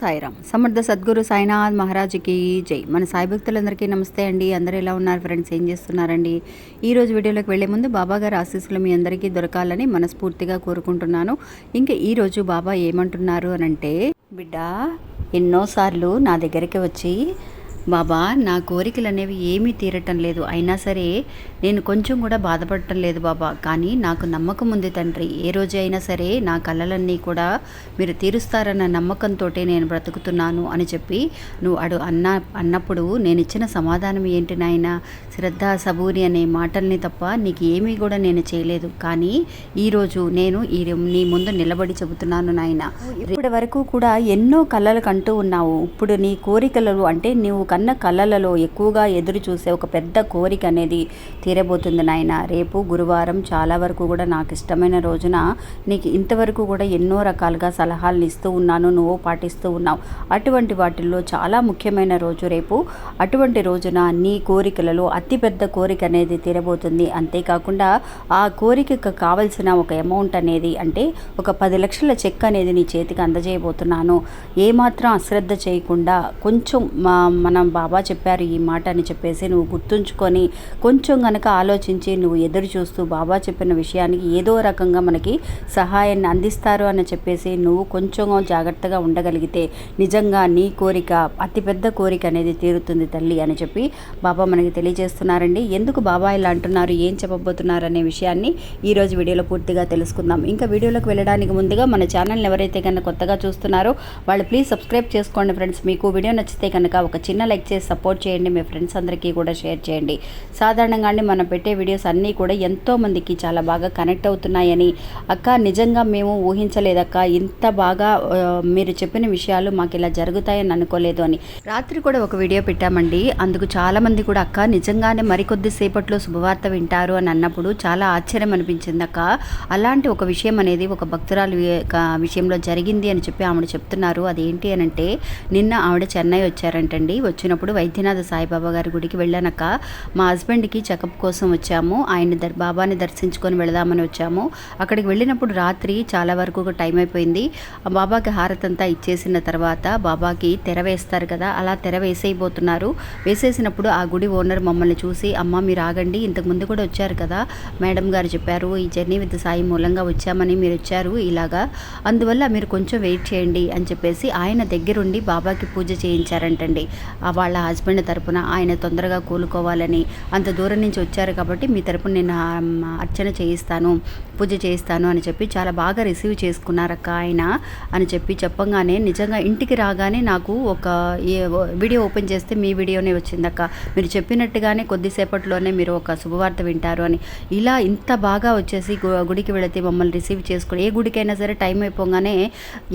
సాయిరామ్. సమర్థ సద్గురు సాయినాథ్ మహారాజుకి జై. మన సాయి భక్తులందరికీ నమస్తే అండి. అందరూ ఎలా ఉన్నారు ఫ్రెండ్స్? ఏం చేస్తున్నారండి? ఈ రోజు వీడియోలోకి వెళ్ళే ముందు బాబా గారి ఆశీస్సులు మీ అందరికీ దొరకాలని మనస్ఫూర్తిగా కోరుకుంటున్నాను. ఇంకా ఈ రోజు బాబా ఏమంటున్నారు అని అంటే బిడ్డ ఎన్నోసార్లు నా దగ్గరికి వచ్చి బాబా నా కోరికలు అనేవి ఏమీ తీరటం లేదు. అయినా సరే నేను కొంచెం కూడా బాధపడటం లేదు బాబా. కానీ నాకు నమ్మకం ఉంది తండ్రి. ఏ రోజు అయినా సరే నా కళలన్నీ కూడా మీరు తీరుస్తారన్న నమ్మకంతో నేను బ్రతుకుతున్నాను అని చెప్పి నువ్వు అడు అన్న అన్నప్పుడు నేను ఇచ్చిన సమాధానం ఏంటి నాయన? శ్రద్ధ సబూరి అనే మాటల్ని తప్ప నీకు ఏమీ కూడా నేను చేయలేదు. కానీ ఈరోజు నేను ఈ నీ ముందు నిలబడి చెబుతున్నాను నాయన. ఇప్పటి వరకు కూడా ఎన్నో కళలు కంటూ ఉన్నావు. ఇప్పుడు నీ కోరికలు అంటే నువ్వు కన్న కళలలో ఎక్కువగా ఎదురు చూసే ఒక పెద్ద కోరిక అనేది తీరబోతుంది నాయన. రేపు గురువారం చాలా వరకు కూడా నాకు ఇష్టమైన రోజున నీకు ఇంతవరకు కూడా ఎన్నో రకాలుగా సలహాలను ఇస్తూ ఉన్నాను నువ్వు పాటిస్తూ ఉన్నావు. అటువంటి వాటిల్లో చాలా ముఖ్యమైన రోజు రేపు. అటువంటి రోజున నీ కోరికలలో అతిపెద్ద కోరిక అనేది తీరబోతుంది. అంతేకాకుండా ఆ కోరికకు కావలసిన ఒక అమౌంట్ అనేది అంటే ఒక పది లక్షల చెక్ అనేది నీ చేతికి అందజేయబోతున్నాను. ఏమాత్రం అశ్రద్ధ చేయకుండా కొంచెం మనం మన బాబా చెప్పారు ఈ మాట అని చెప్పేసి నువ్వు గుర్తుంచుకొని కొంచెం గనక ఆలోచించి నువ్వు ఎదురు చూస్తూ బాబా చెప్పిన విషయానికి ఏదో రకంగా మనకి సహాయాన్ని అందిస్తారు అని చెప్పేసి నువ్వు కొంచెం జాగ్రత్తగా ఉండగలిగితే నిజంగా నీ కోరిక అతిపెద్ద కోరిక అనేది తీరుతుంది తల్లి అని చెప్పి బాబా మనకి తెలియజేస్తున్నారండి. ఎందుకు బాబా ఇలా అంటున్నారు? ఏం చెప్పబోతున్నారు అనే విషయాన్ని ఈరోజు వీడియోలో పూర్తిగా తెలుసుకుందాం. ఇంకా వీడియోలోకి వెళ్ళడానికి ముందుగా మన ఛానల్ని ఎవరైతే కనుక కొత్తగా చూస్తున్నారో వాళ్ళు ప్లీజ్ సబ్స్క్రైబ్ చేసుకోండి ఫ్రెండ్స్. మీకు వీడియో నచ్చితే కనుక ఒక చిన్న లైక్ చేసి సపోర్ట్ చేయండి మీ ఫ్రెండ్స్ అందరికీ కూడా షేర్ చేయండి. సాధారణంగానే మనం పెట్టే వీడియోస్ అన్నీ కూడా ఎంతోమందికి చాలా బాగా కనెక్ట్ అవుతున్నాయని. అక్క నిజంగా మేము ఊహించలేదక్క. ఇంత బాగా మీరు చెప్పిన విషయాలు మాకు ఇలా జరుగుతాయని అనుకోలేదు అని. రాత్రి కూడా ఒక వీడియో పెట్టామండి. అందుకు చాలా మంది కూడా అక్క నిజంగానే మరికొద్ది సేపట్లో శుభవార్త వింటారు అని అన్నప్పుడు చాలా ఆశ్చర్యం అనిపించింది అక్క. అలాంటి ఒక విషయం అనేది ఒక భక్తురాలు విషయంలో జరిగింది అని చెప్పి ఆవిడ చెప్తున్నారు. అదేంటి అని అంటే నిన్న ఆవిడ చెన్నై వచ్చారంటండి. వచ్చినప్పుడు వైద్యనాథ సాయిబాబా గారి గుడికి వెళ్ళానక్క. మా హస్బెండ్కి చెకప్ కోసం వచ్చాము. ఆయన దర్ బాబాని దర్శించుకొని వెళదామని వచ్చాము. అక్కడికి వెళ్ళినప్పుడు రాత్రి చాలా వరకు టైం అయిపోయింది. ఆ బాబాకి హారతంతా ఇచ్చేసిన తర్వాత బాబాకి తెర వేస్తారు కదా అలా తెర వేసేయబోతున్నారు. వేసేసినప్పుడు ఆ గుడి ఓనర్ మమ్మల్ని చూసి అమ్మ మీరు ఆగండి ఇంతకు ముందు కూడా వచ్చారు కదా. మేడం గారు చెప్పారు ఈ జర్నీ విత్ సాయి మూలంగా వచ్చామని మీరు వచ్చారు ఇలాగా. అందువల్ల మీరు కొంచెం వెయిట్ చేయండి అని చెప్పేసి ఆయన దగ్గరుండి బాబాకి పూజ చేయించారంటండి. ఆ వాళ్ళ హస్బెండ్ తరపున ఆయన తొందరగా కోలుకోవాలని అంత దూరం నుంచి వచ్చారు కాబట్టి మీ తరపున నేను అర్చన చేయిస్తాను పూజ చేయిస్తాను అని చెప్పి చాలా బాగా రిసీవ్ చేసుకున్నారక్క ఆయన అని చెప్పి చెప్పంగానే నిజంగా ఇంటికి రాగానే నాకు ఒక వీడియో ఓపెన్ చేస్తే మీ వీడియోనే వచ్చిందక్క. మీరు చెప్పినట్టుగానే కొద్దిసేపట్లోనే మీరు ఒక శుభవార్త వింటారు అని. ఇలా ఇంత బాగా వచ్చేసి గుడికి వెళితే మమ్మల్ని రిసీవ్ చేసుకుని ఏ గుడికైనా సరే టైం అయిపోగానే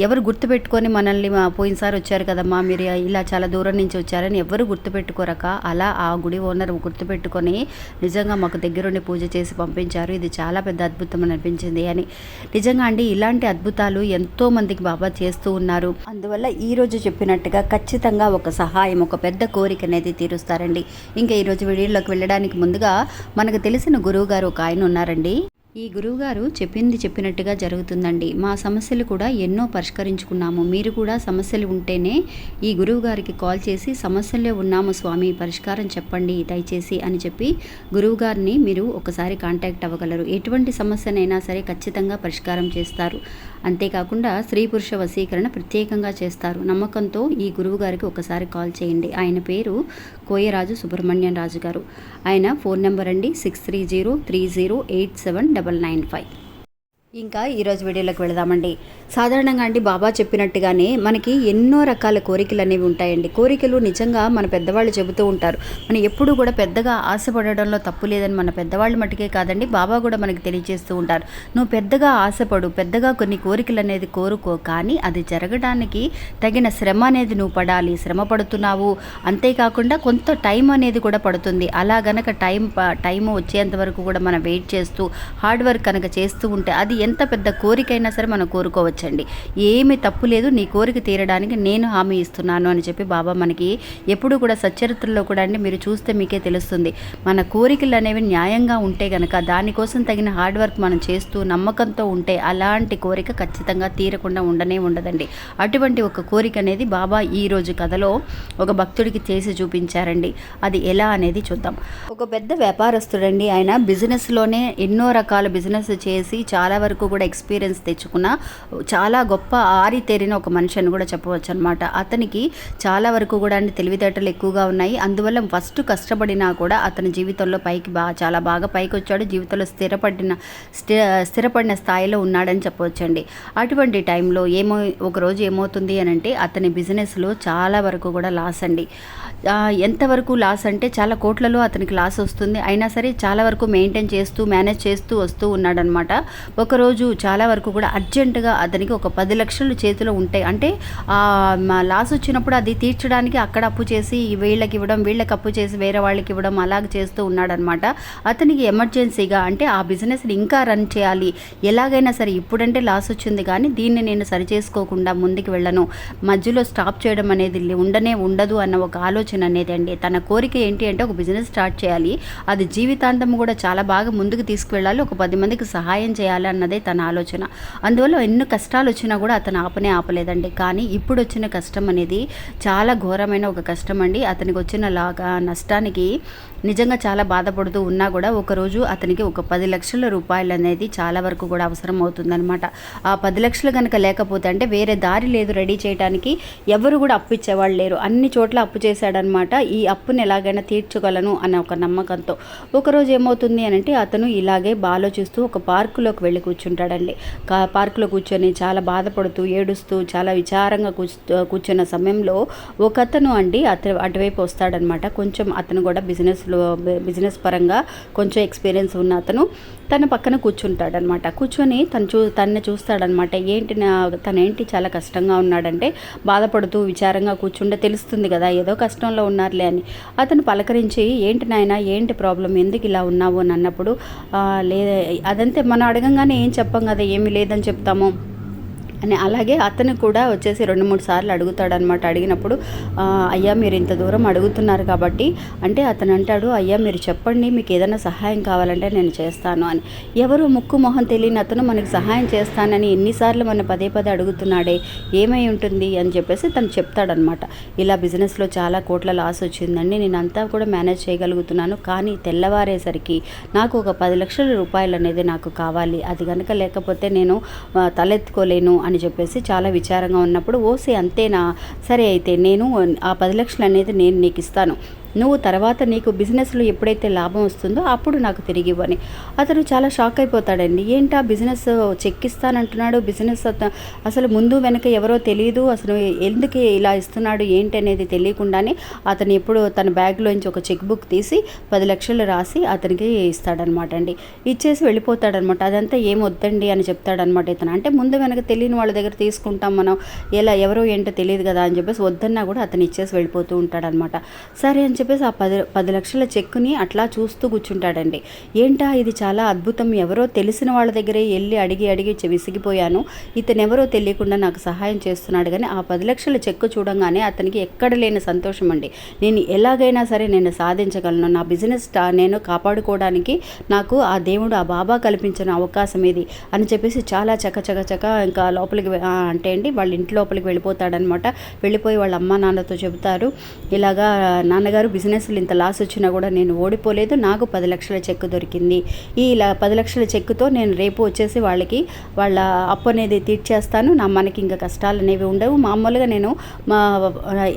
ఎవరు గుర్తుపెట్టుకొని మనల్ని మా పోయినసారి వచ్చారు కదమ్మా మీరు ఇలా చాలా దూరం నుంచి వచ్చారు వచ్చారని ఎవరు గుర్తుపెట్టుకోరక. అలా ఆ గుడి ఓనర్ గుర్తుపెట్టుకొని నిజంగా మాకు దగ్గరుండి పూజ చేసి పంపించారు. ఇది చాలా పెద్ద అద్భుతం అని అనిపించింది అని. నిజంగా అండి ఇలాంటి అద్భుతాలు ఎంతో మందికి బాబా చేస్తూ ఉన్నారు. అందువల్ల ఈ రోజు చెప్పినట్టుగా ఖచ్చితంగా ఒక సహాయం ఒక పెద్ద కోరిక అనేది తీరుస్తారండి. ఇంకా ఈరోజు వీడియోలోకి వెళ్ళడానికి ముందుగా మనకు తెలిసిన గురువు గారు ఒక ఆయన ఉన్నారండి. ఈ గురువుగారు చెప్పింది చెప్పినట్టుగా జరుగుతుందండి. మా సమస్యలు కూడా ఎన్నో పరిష్కరించుకున్నాము. మీరు కూడా సమస్యలు ఉంటేనే ఈ గురువు గారికి కాల్ చేసి సమస్యల్లో ఉన్నాము స్వామి పరిష్కారం చెప్పండి దయచేసి అని చెప్పి గురువుగారిని మీరు ఒకసారి కాంటాక్ట్ అవ్వగలరు. ఎటువంటి సమస్యనైనా సరే ఖచ్చితంగా పరిష్కారం చేస్తారు. అంతేకాకుండా స్త్రీ పురుష వశీకరణ ప్రత్యేకంగా చేస్తారు. నమ్మకంతో ఈ గురువు గారికి ఒకసారి కాల్ చేయండి. ఆయన పేరు కోయరాజు సుబ్రహ్మణ్యం రాజు గారు ఆయన ఫోన్ నెంబర్ అండి six three zero three zero eight seven double nine five. ఇంకా ఈరోజు వీడియోలోకి వెళదామండి. సాధారణంగా అండి బాబా చెప్పినట్టుగానే మనకి ఎన్నో రకాల కోరికలు అనేవి ఉంటాయండి. కోరికలు నిజంగా మన పెద్దవాళ్ళు చెబుతూ ఉంటారు. మనం ఎప్పుడు కూడా పెద్దగా ఆశపడడంలో తప్పు లేదని మన పెద్దవాళ్ళు మటుకే కాదండి బాబా కూడా మనకి తెలియజేస్తూ ఉంటారు. నువ్వు పెద్దగా ఆశపడు పెద్దగా కొన్ని కోరికలు అనేది కోరుకో కానీ అది జరగడానికి తగిన శ్రమ అనేది నువ్వు పడాలి. శ్రమ పడుతున్నావు. అంతేకాకుండా కొంత టైం అనేది కూడా పడుతుంది. అలా గనక టైం టైం వచ్చేంత వరకు కూడా మనం వెయిట్ చేస్తూ హార్డ్ వర్క్ కనుక చేస్తూ ఉంటే అది ఎంత పెద్ద కోరికైనా సరే మనం కోరుకోవచ్చండి. ఏమీ తప్పు లేదు నీ కోరిక తీరడానికి నేను హామీ ఇస్తున్నాను అని చెప్పి బాబా మనకి ఎప్పుడు కూడా సచ్చరిత్రలో కూడా అండి మీరు చూస్తే మీకే తెలుస్తుంది. మన కోరికలు అనేవి న్యాయంగా ఉంటే గనక దానికోసం తగిన హార్డ్ వర్క్ మనం చేస్తూ నమ్మకంతో ఉంటే అలాంటి కోరిక ఖచ్చితంగా తీరకుండా ఉండనే ఉండదండి. అటువంటి ఒక కోరిక అనేది బాబా ఈ రోజు కథలో ఒక భక్తుడికి చేసి చూపించారండి. అది ఎలా అనేది చూద్దాం. ఒక పెద్ద వ్యాపారస్తుడండి. ఆయన బిజినెస్లోనే ఎన్నో రకాల బిజినెస్ చేసి చాలా వరకు కూడా ఎక్స్పీరియన్స్ తెచ్చుకున్న చాలా గొప్ప ఆరితేరిన ఒక మనిషి అని కూడా చెప్పవచ్చు అనమాట అతనికి చాలా వరకు కూడా అండి తెలివితేటలు ఎక్కువగా ఉన్నాయి. అందువల్ల ఫస్ట్ కష్టపడినా కూడా అతని జీవితంలో పైకి బాగా చాలా బాగా పైకి వచ్చాడు జీవితంలో స్థిరపడిన స్థి స్థిరపడిన స్థాయిలో ఉన్నాడని చెప్పవచ్చండి. అటువంటి టైంలో ఏమో ఒకరోజు ఏమవుతుంది అని అంటే అతని బిజినెస్లో చాలా వరకు కూడా లాస్ అండి. ఎంతవరకు లాస్ అంటే చాలా కోట్లలో అతనికి లాస్ వస్తుంది. అయినా సరే చాలా వరకు మెయింటైన్ చేస్తూ మేనేజ్ చేస్తూ వస్తూ ఉన్నాడనమాట ఒకరోజు రోజు చాలా వరకు కూడా అర్జెంటుగా అతనికి ఒక పది లక్షలు చేతిలో ఉంటాయి. అంటే మా లాస్ వచ్చినప్పుడు అది తీర్చడానికి అక్కడ అప్పు చేసి వీళ్ళకి ఇవ్వడం వీళ్ళకి అప్పు చేసి వేరే వాళ్ళకి ఇవ్వడం అలాగ చేస్తూ ఉన్నాడనమాట అతనికి ఎమర్జెన్సీగా అంటే ఆ బిజినెస్ని ఇంకా రన్ చేయాలి. ఎలాగైనా సరే ఇప్పుడంటే లాస్ వచ్చింది కానీ దీన్ని నేను సరి చేసుకోకుండా ముందుకు వెళ్ళను. మధ్యలో స్టాప్ చేయడం అనేది ఉండనే ఉండదు అన్న ఒక ఆలోచన అనేది అండి. తన కోరిక ఏంటి అంటే ఒక బిజినెస్ స్టార్ట్ చేయాలి. అది జీవితాంతం కూడా చాలా బాగా ముందుకు తీసుకువెళ్ళాలి. ఒక పది మందికి సహాయం చేయాలి అన్న అన్నదే తన ఆలోచన. అందువల్ల ఎన్ని కష్టాలు వచ్చినా కూడా అతను ఆపనే ఆపలేదండి. కానీ ఇప్పుడు వచ్చిన కష్టం అనేది చాలా ఘోరమైన ఒక కష్టం అండి. అతనికి వచ్చిన లాగా నష్టానికి నిజంగా చాలా బాధపడుతూ ఉన్నా కూడా ఒకరోజు అతనికి ఒక పది లక్షల రూపాయలు అనేది చాలా వరకు కూడా అవసరం అవుతుందన్నమాట. ఆ పది లక్షలు కనుక లేకపోతే అంటే వేరే దారి లేదు రెడీ చేయడానికి ఎవరు కూడా అప్పు ఇచ్చేవాళ్ళు లేరు. అన్ని చోట్ల అప్పు చేశాడనమాట ఈ అప్పుని ఎలాగైనా తీర్చగలను అనే ఒక నమ్మకంతో. ఒకరోజు ఏమవుతుంది అని అంటే అతను ఇలాగే ఆలోచిస్తూ ఒక పార్కులోకి వెళ్ళి కూర్చుంటాడండి. కా- పార్కులో కూర్చొని చాలా బాధపడుతూ ఏడుస్తూ చాలా విచారంగా కూర్చు కూర్చున్న సమయంలో ఒక అతను అండి అతను అటువైపు వస్తాడనమాట. కొంచెం అతను కూడా బిజినెస్లో బిజినెస్ పరంగా కొంచెం ఎక్స్పీరియన్స్ ఉన్న అతను తన పక్కన కూర్చుంటాడనమాట. కూర్చొని తను చూ తన్ని చూస్తాడనమాట. ఏంటి నా తనేంటి చాలా కష్టంగా ఉన్నాడంటే బాధపడుతూ విచారంగా కూర్చుంటే తెలుస్తుంది కదా ఏదో కష్టంలో ఉన్నారులే అని. అతను పలకరించి ఏంటి నాయన ఏంటి ప్రాబ్లం? ఎందుకు ఇలా ఉన్నావు? అని అన్నప్పుడు లేదా అదంతే. మనం అడగంగానే ఏం చెప్పం కదా ఏమీ లేదని చెప్తాము. అని అలాగే అతను కూడా వచ్చేసి రెండు మూడు సార్లు అడుగుతాడనమాట అడిగినప్పుడు అయ్యా మీరు ఇంత దూరం అడుగుతున్నారు కాబట్టి అంటే అతను అంటాడు అయ్యా మీరు చెప్పండి మీకు ఏదైనా సహాయం కావాలంటే నేను చేస్తాను అని. ఎవరు ముక్కు మొహం తెలియని అతను మనకి సహాయం చేస్తానని ఎన్నిసార్లు మన పదే పదే అడుగుతున్నాడే ఏమై ఉంటుంది? అని చెప్పేసి తను చెప్తాడనమాట ఇలా బిజినెస్లో చాలా కోట్ల లాస్ వచ్చిందండి. నేను అంతా కూడా మేనేజ్ చేయగలుగుతున్నాను. కానీ తెల్లవారేసరికి నాకు ఒక పది లక్షల రూపాయలు అనేది నాకు కావాలి. అది కనుక లేకపోతే నేను తలెత్తుకోలేను అని అని చెప్పేసి చాలా విచారంగా ఉన్నప్పుడు ఓసి అంతేనా? సరే అయితే నేను ఆ పది లక్షలు అనేది నేను నీకు ఇస్తాను. నువ్వు తర్వాత నీకు బిజినెస్లో ఎప్పుడైతే లాభం వస్తుందో అప్పుడు నాకు తిరిగి ఇవ్వని. అతను చాలా షాక్ అయిపోతాడండి. ఏంటా బిజినెస్ చెక్ ఇస్తానంటున్నాడు? బిజినెస్ అతను అసలు ముందు వెనక ఎవరో తెలియదు అసలు ఎందుకు ఇలా ఇస్తున్నాడు? ఏంటి అనేది తెలియకుండానే అతను ఎప్పుడు తన బ్యాగ్లోంచి ఒక చెక్ బుక్ తీసి పది లక్షలు రాసి అతనికి ఇస్తాడనమాట అండి ఇచ్చేసి వెళ్ళిపోతాడనమాట. అదంతా ఏం వద్దండి అని చెప్తాడనమాట ఇతను. అంటే ముందు వెనక తెలియని వాళ్ళ దగ్గర తీసుకుంటాం మనం. ఎలా ఎవరో ఏంటో తెలియదు కదా అని చెప్పేసి వద్దన్నా కూడా అతను ఇచ్చేసి వెళ్ళిపోతూ ఉంటాడనమాట. సరే అని చెప్పి చెప్పేసి ఆ పది పది లక్షల చెక్కుని అట్లా చూస్తూ కూర్చుంటాడండి. ఏంటా ఇది చాలా అద్భుతం ఎవరో తెలిసిన వాళ్ళ దగ్గరే వెళ్ళి అడిగి అడిగి విసిగిపోయాను. ఇతను ఎవరో తెలియకుండా నాకు సహాయం చేస్తున్నాడు కానీ ఆ పది లక్షల చెక్కు చూడంగానే అతనికి ఎక్కడ లేని సంతోషం అండి. నేను ఎలాగైనా సరే నేను సాధించగలను. నా బిజినెస్ నేను కాపాడుకోవడానికి నాకు ఆ దేవుడు ఆ బాబా కల్పించిన అవకాశం ఇది అని చెప్పేసి చాలా చక చక చక ఇంకా లోపలికి అంటే అండి వాళ్ళ ఇంటి లోపలికి వెళ్ళిపోతాడనమాట. వెళ్ళిపోయి వాళ్ళ అమ్మ నాన్నతో చెబుతారు. ఇలాగా నాన్నగారు బిజినెస్లు ఇంత లాస్ వచ్చినా కూడా నేను ఓడిపోలేదు. నాకు పది లక్షల చెక్ దొరికింది. ఈ పది లక్షల చెక్కుతో నేను రేపు వచ్చేసి వాళ్ళకి వాళ్ళ అప్పు అనేది తీర్చేస్తాను. నా మనకి ఇంకా కష్టాలు అనేవి ఉండవు. మామూలుగా నేను మా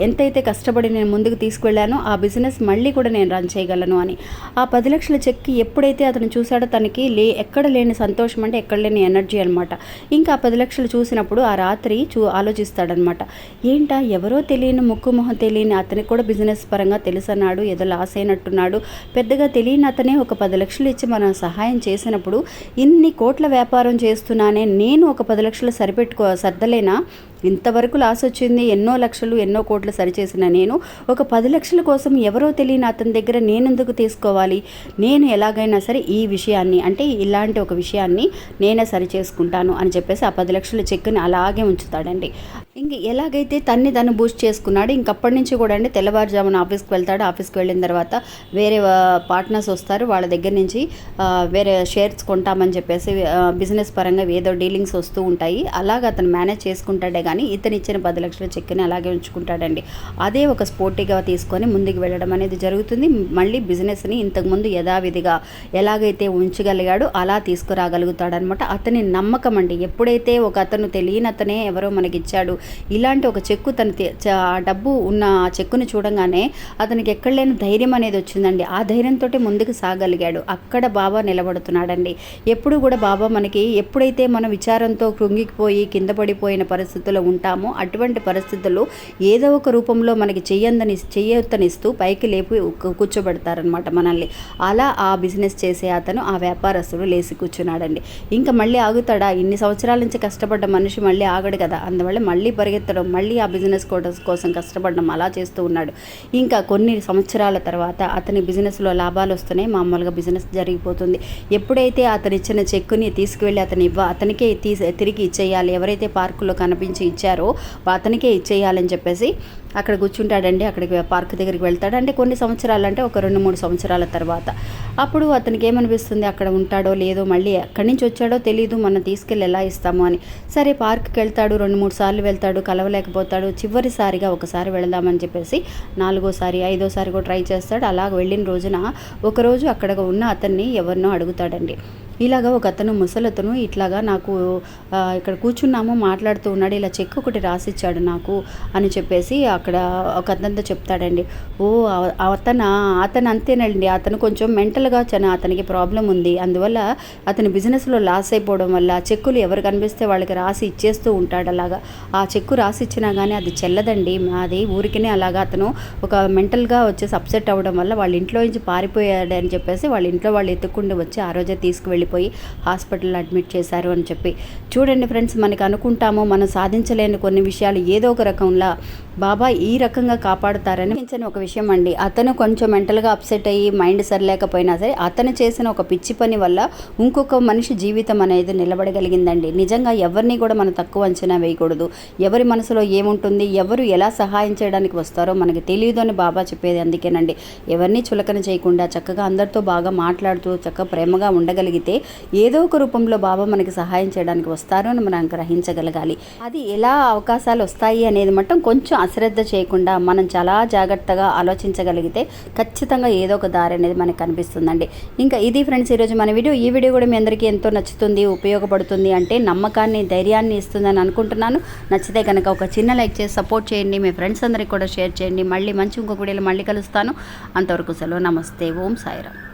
ఎంతైతే కష్టపడి నేను ముందుకు తీసుకెళ్ళానో ఆ బిజినెస్ మళ్ళీ కూడా నేను రన్ చేయగలను అని. ఆ పది లక్షల చెక్ ఎప్పుడైతే అతను చూశాడో తనకి లే ఎక్కడ లేని సంతోషం అంటే ఎక్కడ లేని ఎనర్జీ అనమాట ఇంకా ఆ పది లక్షలు చూసినప్పుడు ఆ రాత్రి చూ ఆలోచిస్తాడనమాట ఏంటా? ఎవరో తెలియని ముక్కు మొహం తెలియని అతనికి కూడా బిజినెస్ పరంగా తెలుసు? తెలుసన్నాడు ఏదో లాస్ అయినట్టున్నాడు. పెద్దగా తెలియని అతనే ఒక పది లక్షలు ఇచ్చి మనం సహాయం చేసినప్పుడు ఇన్ని కోట్ల వ్యాపారం చేస్తున్నానే నేను ఒక పది లక్షలు సరిపెట్టుకో సర్దలేనా? ఇంతవరకు లాస్ వచ్చింది ఎన్నో లక్షలు ఎన్నో కోట్లు సరిచేసిన నేను. ఒక పది లక్షల కోసం ఎవరో తెలియని అతని దగ్గర నేనెందుకు తీసుకోవాలి? నేను ఎలాగైనా సరే ఈ విషయాన్ని అంటే ఇలాంటి ఒక విషయాన్ని నేనే సరి చేసుకుంటాను అని చెప్పేసి ఆ పది లక్షల చెక్కుని అలాగే ఉంచుతాడండి. ఇంక ఎలాగైతే తన్ని తను బూస్ట్ చేసుకున్నాడు ఇంకప్పటి నుంచి కూడా అండి తెల్లవారుజామున ఆఫీస్కి వెళ్తాడు. ఆఫీస్కి వెళ్ళిన తర్వాత వేరే పార్ట్నర్స్ వస్తారు. వాళ్ళ దగ్గర నుంచి వేరే షేర్స్ కొంటామని చెప్పేసి బిజినెస్ పరంగా ఏదో డీలింగ్స్ వస్తూ ఉంటాయి. అలాగ అతను మేనేజ్ చేసుకుంటాడే కానీ ఇతను ఇచ్చిన పది లక్షల చెక్కుని అలాగే ఉంచుకుంటాడండి. అదే ఒక స్పోర్టీగా తీసుకొని ముందుకు వెళ్ళడం అనేది జరుగుతుంది. మళ్ళీ బిజినెస్ని ఇంతకుముందు యథావిధిగా ఎలాగైతే ఉంచగలిగాడో అలా తీసుకురాగలుగుతాడనమాట అతని నమ్మకం అండి. ఎప్పుడైతే ఒక అతను తెలియని అతనే ఎవరో మనకి ఇచ్చాడు ఇలాంటి ఒక చెక్కు తన ఆ డబ్బు ఉన్న ఆ చెక్కుని చూడంగానే అతనికి ఎక్కడ లేని ధైర్యం అనేది వచ్చిందండి. ఆ ధైర్యంతో ముందుకు సాగలిగాడు. అక్కడ బాబా నిలబడుతున్నాడండి. ఎప్పుడు కూడా బాబా మనకి ఎప్పుడైతే మన విచారంతో కృంగిపోయి కింద పడిపోయిన పరిస్థితుల్లో ఉంటామో అటువంటి పరిస్థితుల్లో ఏదో ఒక రూపంలో మనకి చెయ్యందని చెయ్యొత్తనిస్తూ పైకి లేపి కూర్చోబెడతారనమాట మనల్ని. అలా ఆ బిజినెస్ చేసే అతను ఆ వ్యాపారస్తుడు లేచి కూర్చున్నాడండి. ఇంకా మళ్ళీ ఆగుతాడా? ఇన్ని సంవత్సరాల నుంచి కష్టపడ్డ మనిషి మళ్ళీ ఆగడు కదా. అందువల్ల మళ్ళీ పరిగెత్తడం మళ్ళీ ఆ బిజినెస్ కోట- కోసం కష్టపడడం అలా చేస్తూ ఉన్నాడు. ఇంకా కొన్ని సంవత్సరాల తర్వాత అతని బిజినెస్లో లాభాలు వస్తున్నాయి. మామూలుగా బిజినెస్ జరిగిపోతుంది. ఎప్పుడైతే అతను ఇచ్చిన చెక్కుని తీసుకువెళ్ళి అతని ఇవ్వ అతనికే తీసి తిరిగి ఇచ్చేయాలి. ఎవరైతే పార్కులో కనిపించి ఇచ్చారో అతనికే ఇచ్చేయాలని చెప్పేసి అక్కడ కూర్చుంటాడండి అక్కడికి పార్క్ దగ్గరికి వెళ్తాడు. అంటే కొన్ని సంవత్సరాలు అంటే ఒక రెండు మూడు సంవత్సరాల తర్వాత. అప్పుడు అతనికి ఏమనిపిస్తుంది? అక్కడ ఉంటాడో లేదో మళ్ళీ ఎక్కడి నుంచి వచ్చాడో తెలియదు మనం తీసుకెళ్ళి ఎలా ఇస్తాము అని. సరే పార్క్కి వెళ్తాడు రెండు మూడు సార్లు వెళ్తాడు కలవలేకపోతాడు. చివరిసారిగా ఒకసారి వెళదామని చెప్పేసి నాలుగోసారి ఐదోసారి కూడా ట్రై చేస్తాడు. అలాగ వెళ్ళిన రోజున ఒకరోజు అక్కడ ఉన్న అతన్ని ఎవరినో అడుగుతాడండి. ఇలాగ ఒక అతను ముసలతను ఇట్లాగా నాకు ఇక్కడ కూర్చున్నాము మాట్లాడుతూ ఉన్నాడు ఇలా చెక్ ఒకటి రాసిచ్చాడు నాకు అని చెప్పేసి అక్కడ ఒక అతనితో చెప్తాడండి ఓ ఆ- అతన అతను అంతేనండి అతను కొంచెం మెంటల్గా చాలా అతనికి ప్రాబ్లం ఉంది. అందువల్ల అతని బిజినెస్లో లాస్ అయిపోవడం వల్ల చెక్కులు ఎవరు కనిపిస్తే వాళ్ళకి రాసి ఇచ్చేస్తూ ఉంటాడు అలాగా. ఆ చెక్కు రాసి ఇచ్చినా కానీ అది చెల్లదండి. అది ఊరికనే అలాగా అతను ఒక మెంటల్గా వచ్చేసి అప్సెట్ అవ్వడం వల్ల వాళ్ళ ఇంట్లో నుంచి పారిపోయాడు అని చెప్పేసి వాళ్ళ ఇంట్లో వాళ్ళు ఎత్తుకుంటూ వచ్చి ఆ రోజే తీసుకువెళ్ళిపోయి హాస్పిటల్లో అడ్మిట్ చేశారు అని చెప్పి. చూడండి ఫ్రెండ్స్ మనకి అనుకుంటాము మనం సాధించలేని కొన్ని విషయాలు ఏదో ఒక రకంలా బాబా ఈ రకంగా కాపాడుతారని మించిన ఒక విషయం అండి అతను కొంచెం మెంటల్గా అప్సెట్ అయ్యి మైండ్ సరిలేకపోయినా సరే అతను చేసిన ఒక పిచ్చి పని వల్ల ఇంకొక మనిషి జీవితం అనేది నిలబడగలిగిందండి. నిజంగా ఎవరిని కూడా మనం తక్కువ అంచనా వేయకూడదు. ఎవరి మనసులో ఏముంటుంది ఎవరు ఎలా సహాయం చేయడానికి వస్తారో మనకి తెలియదు అని బాబా చెప్పేది అందుకేనండి. ఎవరిని చులకన చేయకుండా చక్కగా అందరితో బాగా మాట్లాడుతూ చక్కగా ప్రేమగా ఉండగలిగితే ఏదో ఒక రూపంలో బాబా మనకి సహాయం చేయడానికి వస్తారో అని మనం గ్రహించగలగాలి అది ఎలా అవకాశాలు వస్తాయి అనేది మట్టం కొంచెం అశ్రద్ధ చేయకుండా మనం చాలా జాగ్రత్తగా ఆలోచించగలిగితే ఖచ్చితంగా ఏదో ఒక దారి అనేది మనకు కనిపిస్తుందండి. ఇంకా ఇది ఫ్రెండ్స్ ఈరోజు మన వీడియో. ఈ వీడియో కూడా మీ అందరికీ ఎంతో నచ్చుతుంది ఉపయోగపడుతుంది అంటే నమ్మకాన్ని ధైర్యాన్ని ఇస్తుందని అనుకుంటున్నాను. నచ్చితే కనుక ఒక చిన్న లైక్ చేసి సపోర్ట్ చేయండి మీ ఫ్రెండ్స్ అందరికీ కూడా షేర్ చేయండి. మళ్ళీ మంచి ఇంకొక వీడియోలో మళ్ళీ కలుస్తాను. అంతవరకు సెలవు. నమస్తే. ఓం సాయిరామ్.